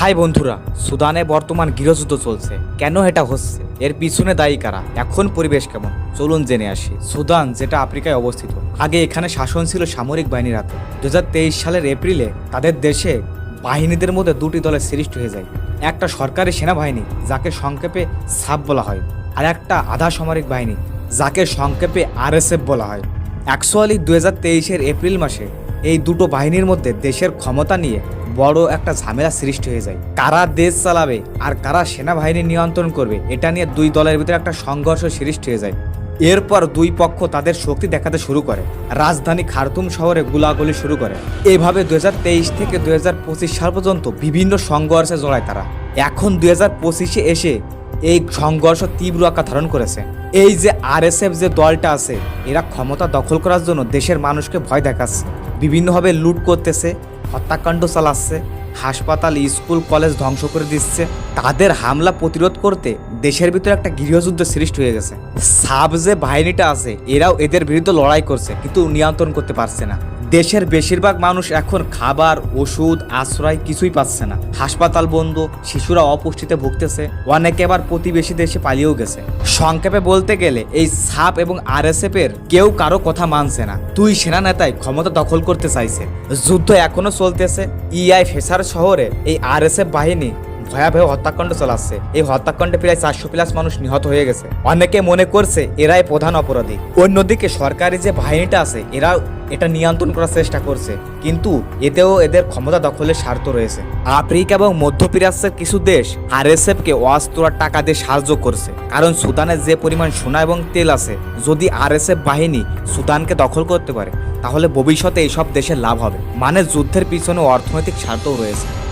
High বন্ধুরা, সুদানে বর্তমান গৃহযুদ্ধ চলছে। কেন এটা হচ্ছে? এর পিছনে দায়ী কারা? এখন পরিবেশ কেমন? চলুন জেনে আসি। সুদান, যেটা আফ্রিকায় অবস্থিত, আগে এখানে শাসন ছিল সামরিক বাহিনীর হাতে। দু সালের এপ্রিলে তাদের দেশে বাহিনীদের মধ্যে দুটি দলের সৃষ্টি হয়ে যায়। একটা সরকারি সেনাবাহিনী, যাকে সংক্ষেপে সাব বলা হয়, আর একটা আধা সামরিক বাহিনী, যাকে সংক্ষেপে আরএসএফ বলা হয়। অ্যাকচুয়ালি দু হাজার তেইশের এপ্রিল মাসে এই দুটো বাহিনীর মধ্যে দেশের ক্ষমতা নিয়ে বড় একটা ঝামেলা সৃষ্টি হয়ে যায়। কারা দেশ চালাবে আর কারা সেনাবাহিনী নিয়ন্ত্রণ করবে, এটা নিয়ে দুই দলের ভিতরে একটা সংঘর্ষ সৃষ্টি হয়ে যায়। এরপর দুই পক্ষ তাদের শক্তি দেখাতে শুরু করে। রাজধানী খার্তুম শহরে গুলাগুলি শুরু করে। এভাবে দুই হাজার তেইশ থেকে দুই হাজার পঁচিশ সাল পর্যন্ত বিভিন্ন সংঘর্ষে জড়ায় তারা। এখন পঁচিশে এসে এই সংঘর্ষ তীব্র আকার ধারণ করেছে। এই যে আরএসএফ যে দলটা আছে, এরা ক্ষমতা দখল করার জন্য দেশের মানুষকে ভয় দেখাচ্ছে। বিভিন্নভাবে লুট করতেছে, হত্যাকাণ্ড চালাচ্ছে, হাসপাতাল, স্কুল, কলেজ ধ্বংস করে দিচ্ছে। তাদের হামলা প্রতিরোধ করতে দেশের ভিতরে একটা গৃহযুদ্ধ সৃষ্টি হয়ে গেছে। সাব যে বাহিনীটা আছে, এরাও এদের বিরুদ্ধে লড়াই করছে, কিন্তু নিয়ন্ত্রণ করতে পারছে না। দেশের বেশিরভাগ মানুষ এখন খাবার, ওষুধ, আশ্রয় কিছুই পাচ্ছে না। হাসপাতাল বন্ধ, শিশুরা অপুষ্টিতে ভুগতেছে, অনেকে আবার প্রতিবেশী দেশে পালিয়েও গেছে। সংক্ষেপে বলতে গেলে, এই সাপ এবং আরএসএফ এর কেউ কারও কথা মানছে না। দুই সেনা নেতাই ক্ষমতা দখল করতে চাইছে। যুদ্ধ এখনও চলতেছে। ইআই ফেসার শহরে এই আরএসএফ বাহিনী ভয়াবহ হত্যাকাণ্ড চালাচ্ছে। এই হত্যাকাণ্ডে প্রায় চারশো প্লাস মানুষ নিহত হয়ে গেছে। অনেকে মনে করছে এরাই প্রধান অপরাধী। অন্যদিকে সরকারি যে বাহিনীটা আছে এরা এটা নিয়ন্ত্রণ করার চেষ্টা করছে। কিন্তু এতেও এদের ক্ষমতা দখলের স্বার্থ রয়েছে। আফ্রিকা এবং মধ্যপ্রাচ্যের কিছু দেশ আরএসএফ কে অস্ত্র আর টাকা দিয়ে সাহায্য করছে। কারণ সুদানের যে পরিমাণ সোনা এবং তেল আছে, যদি আরএসএফ বাহিনী সুদানকে দখল করতে পারে, তাহলে ভবিষ্যতে এইসব দেশের লাভ হবে। মানে যুদ্ধের পিছনে অর্থনৈতিক স্বার্থও রয়েছে।